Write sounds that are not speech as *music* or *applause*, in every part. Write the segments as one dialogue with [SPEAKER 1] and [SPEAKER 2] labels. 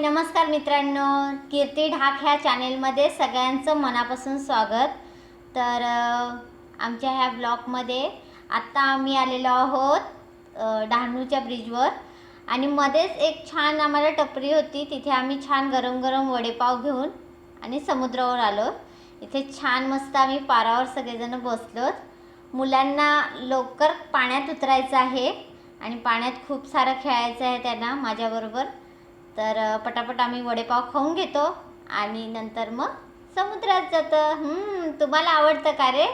[SPEAKER 1] नमस्कार मित्रांनो. कीर्ती ढाक ह्या चॅनेलमध्ये सगळ्यांचं मनापासून स्वागत. तर आमच्या ह्या ब्लॉगमध्ये आत्ता आम्ही आलेलो आहोत डहाणूच्या ब्रिजवर. आणि मध्येच एक छान आम्हाला टपरी होती. तिथे आम्ही छान गरम गरम वडेपाव घेऊन आणि समुद्रावर आलो. इथे छान मस्त आम्ही पारावर सगळेजण बसलोत. मुलांना लवकर पाण्यात उतरायचं आहे आणि पाण्यात खूप सारं खेळायचं आहे त्यांना माझ्याबरोबर. तर पटापट आम्ही वडेपाव खाऊन घेतो आणि नंतर मग समुद्रात जातं. तुम्हाला आवडतं का रे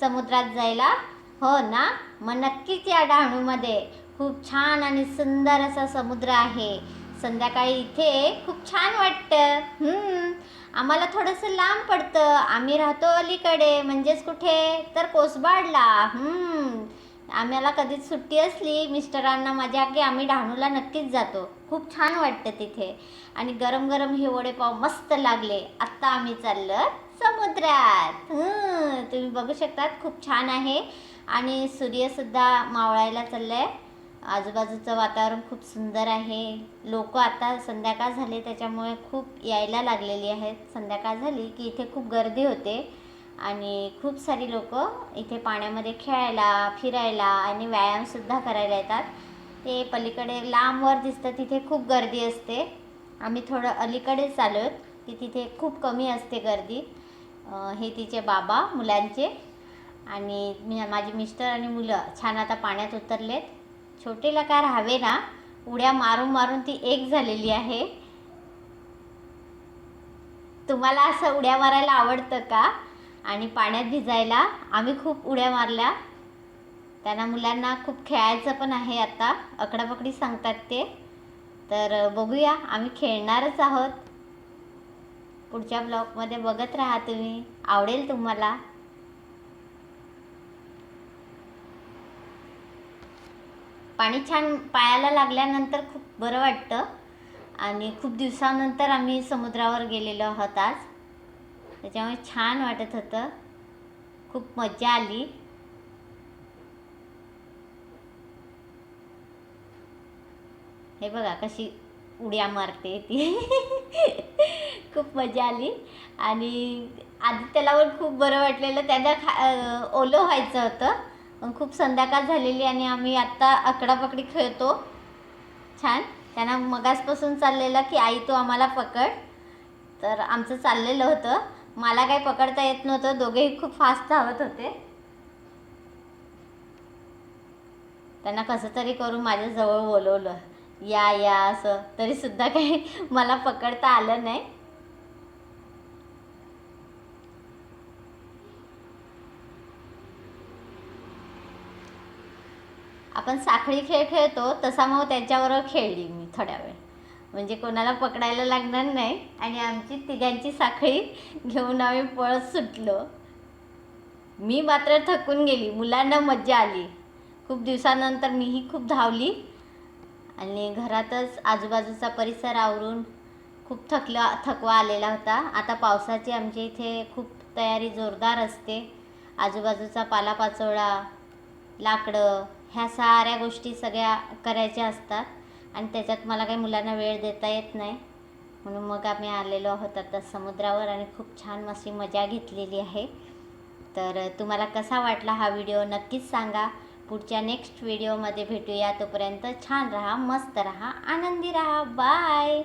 [SPEAKER 1] समुद्रात जायला? हो ना? मग नक्कीच या डहाणूमध्ये. खूप छान आणि सुंदर असा समुद्र आहे. संध्याकाळी इथे खूप छान वाटतं. आम्हाला थोडंसं लांब पडतं. आम्ही राहतो अलीकडे म्हणजेच कुठे? तर कोसबाडला. हम्म, आम्हाला कधीच सुट्टी असली मिस्टरांना माझ्या की आम्ही डहाणूला नक्कीच जातो. खूप छान वाटतं तिथे. आणि गरम गरम हे वडेपाव मस्त लागले. आत्ता आम्ही चाललं समुद्रात. तुम्ही बघू शकतात खूप छान आहे. आणि सूर्यसुद्धा मावळायला चाललं आहे आजूबाजूचं वातावरण खूप सुंदर आहे. लोक आता संध्याकाळ झाले त्याच्यामुळे खूप यायला लागलेली आहेत. संध्याकाळ झाली की इथे खूप गर्दी होते. आणि खूप सारी लोक इथे पाण्यामध्ये खेळायला फिरायला आणि व्यायामसुद्धा करायला येतात. ते पलीकडे लांबवर दिसतं तिथे खूप गर्दी असते. आम्ही थोडं अलीकडेच आलो आहोत. की तिथे खूप कमी असते गर्दी. हे तिचे बाबा मुलांचे. आणि मी माझे मिस्टर आणि मुलं छान आता पाण्यात उतरलेत. छोटेला काय राहावे ना उड्या मारून मारून ती एक झालेली आहे. तुम्हाला असं उड्या मारायला आवडतं का? आणि पाण्यात भिजायला आम्ही खूप उड्या मारल्या. त्यांना मुलांना खूप खेळायचं पण आहे आता. अकडापकडी सांगतात ते. तर बघूया. आम्ही खेळणारच आहोत. पुढच्या ब्लॉगमध्ये बघत राहा तुम्ही. आवडेल तुम्हाला. पाणी छान पायाला लागल्यानंतर खूप बरं वाटतं. आणि खूप दिवसानंतर आम्ही समुद्रावर गेलेलो आहोत आज. त्याच्यामुळे छान वाटत होतं. खूप मजा आली. हे बघा कशी उड्या मारते ती. *laughs* खूप मजा आली. आणि आदित्यला पण खूप बरं वाटलेलं. त्याला खा ओलं व्हायचं होतं. पण खूप संध्याकाळ झालेली आणि आम्ही आत्ता अकडापकडी खेळतो. छान. त्यांना मगासपासून चाललेलं की आई तू आम्हाला पकड. तर आमचं चाललेलं होतं. मला काही पकडता येत नव्हतं. दोघेही खूप फास्ट धावत होते. त्यांना कसं तरी करून माझ्याजवळ बोलवलं. या या असं. तरी सुद्धा काही मला पकडता आलं नाही. आपण साखळी खेळ खेळतो तसा मग त्याच्याबरोबर खेळली मी थोड्या वेळ. म्हणजे कोणाला पकडायला लागणार नाही. आणि आमची तिघांची साखळी घेऊन आम्ही पळत सुटलो. मी मात्र थकून गेली. मुलांना मज्जा आली. खूप दिवसानंतर मीही खूप धावली. आणि घरातच आजूबाजूचा परिसर आवरून खूप थकला थकवा आलेला होता. आता पावसाची आमच्या इथे खूप तयारी जोरदार असते. आजूबाजूचा पालापाचोळा लाकडं ह्या साऱ्या गोष्टी सगळ्या करायच्या असतात. आणि त्याच्यात मला काही मुलांना वेळ देता येत नाही. म्हणून मग आम्ही आलेलो आहोत आता समुद्रावर आणि खूप छान अशी मजा घेतलेली आहे. तर तुम्हाला कसा वाटला हा व्हिडिओ नक्कीच सांगा. पुढच्या नेक्स्ट व्हिडिओमध्ये भेटूया. तोपर्यंत छान राहा मस्त राहा आनंदी राहा. बाय!